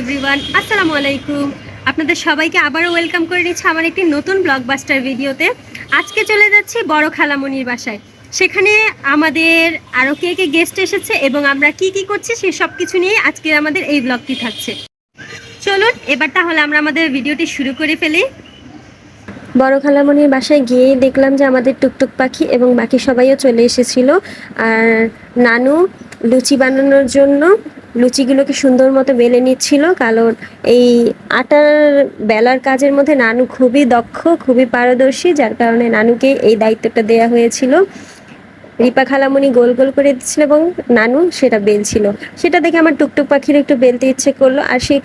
Everyone, আসসালামু আলাইকুম। আপনাদের সবাইকে আবারও ওয়েলকাম করে নিচ্ছি আমার একটি নতুন ব্লকবাস্টার ভিডিওতে। আজকে চলে যাচ্ছি বড় খালামণির বাসায়। সেখানে আমাদের আরও কে কে গেস্ট এসেছে এবং আমরা কি কি করছি সে সব কিছু নিয়ে আজকে আমাদের এই ব্লগটি থাকছে। চলুন, এবার তাহলে আমরা আমাদের ভিডিওটি শুরু করে ফেলি। বড় খালামণির বাসায় গিয়ে দেখলাম যে আমাদের টুকটুক পাখি এবং বাকি সবাইও চলে এসেছিল। আর নানু লুচি বানানোর জন্য লুচিগুলোকে সুন্দর মতো বেলে নিচ্ছিল, কারণ এই আটার বেলার কাজের মধ্যে নানু খুবই দক্ষ, খুবই পারদর্শী, যার কারণে নানুকে এই দায়িত্বটা দেয়া হয়েছিল। রিপা খালামণি গোল গোল করে দিচ্ছিল এবং নানু সেটা বেলছিল। সেটা দেখে আমার টুকটুক পাখির একটু বেলতে ইচ্ছে করল আর সে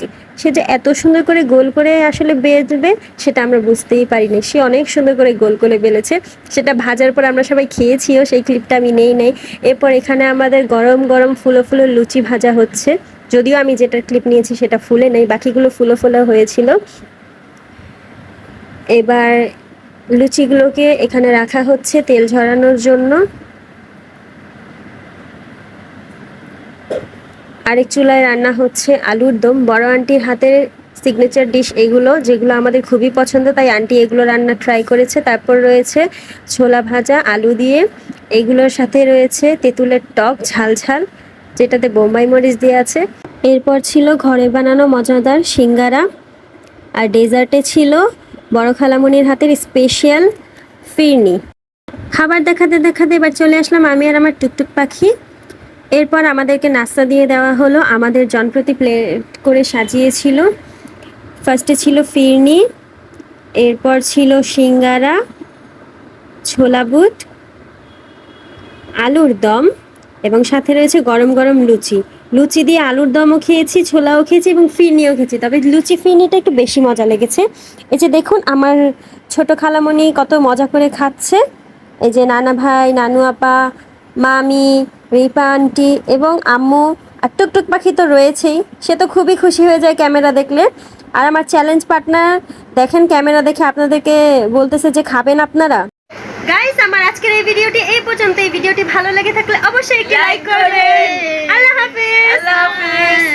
সে যে এত সুন্দর করে গোল করে আসলে বেলবে সেটা আমরা বুঝতেই পারিনি। সে অনেক সুন্দর করে গোল করে বেলেছে। সেটা ভাজার পর আমরা সবাই খেয়েছিও, সেই ক্লিপটা আমি নেই নেই। এরপর এখানে আমাদের গরম গরম ফুলো ফুলো লুচি ভাজা হচ্ছে। যদিও আমি যেটা ক্লিপ নিয়েছি সেটা ফুলে নেই, বাকিগুলো ফুলো ফুলো হয়েছিল। এবার লুচিগুলোকে এখানে রাখা হচ্ছে তেল ঝরানোর জন্য। আরেক চুলায় রান্না হচ্ছে আলুর দম। বড় আন্টির হাতের সিগনেচার ডিশ এগুলো, যেগুলো আমাদের খুবই পছন্দ, তাই আন্টি এগুলো রান্না ট্রাই করেছে। তারপর রয়েছে ছোলা ভাজা, আলু দিয়ে। এগুলোর সাথে রয়েছে তেঁতুলের টক, ঝাল ঝাল, যেটাতে বোম্বাই মরিচ দিয়ে আছে। এরপর ছিল ঘরে বানানো মজাদার সিঙ্গারা। আর ডেজার্টে ছিল বড় খালামণির হাতের স্পেশাল ফিরনি। খাবার দেখাতে দেখাতে এবার চলে আসলাম আমি আর আমার টুকটুক পাখি। এরপর আমাদেরকে নাস্তা দিয়ে দেওয়া হলো। আমাদের জনপ্রতি প্লেট করে সাজিয়েছিল। ফার্স্টে ছিল ফিরনি, এরপর ছিল সিঙ্গারা, ছোলা বুট, আলুর দম এবং সাথে রয়েছে গরম গরম লুচি। লুচি দিয়ে আলুর দমও খেয়েছি, ছোলাও খেয়েছি এবং ফিরনিও খেয়েছি। তবে লুচি ফিরনিটা একটু বেশি মজা লেগেছে। এই যে দেখুন, আমার ছোট খালামণি কত মজা করে খাচ্ছে। এই যে নানা ভাই, নানু আপা মামি রিপা আন্টি এবং আম্মু। আর টুকটুক পাখি তো রয়েছেই। সে তো খুবই খুশি হয়ে যায় ক্যামেরা দেখলে। আর আমার চ্যালেঞ্জ পার্টনার দেখেন ক্যামেরা দেখে আপনাদেরকে বলতেছে যে খাবেন আপনারা। গাইস আমার আজকের এই ভিডিওটি এই পর্যন্ত এই ভিডিওটি ভালো লেগে থাকলে অবশ্যই একটি লাইক করবেন। আল্লাহ হাফেজ। আল্লাহ হাফেজ।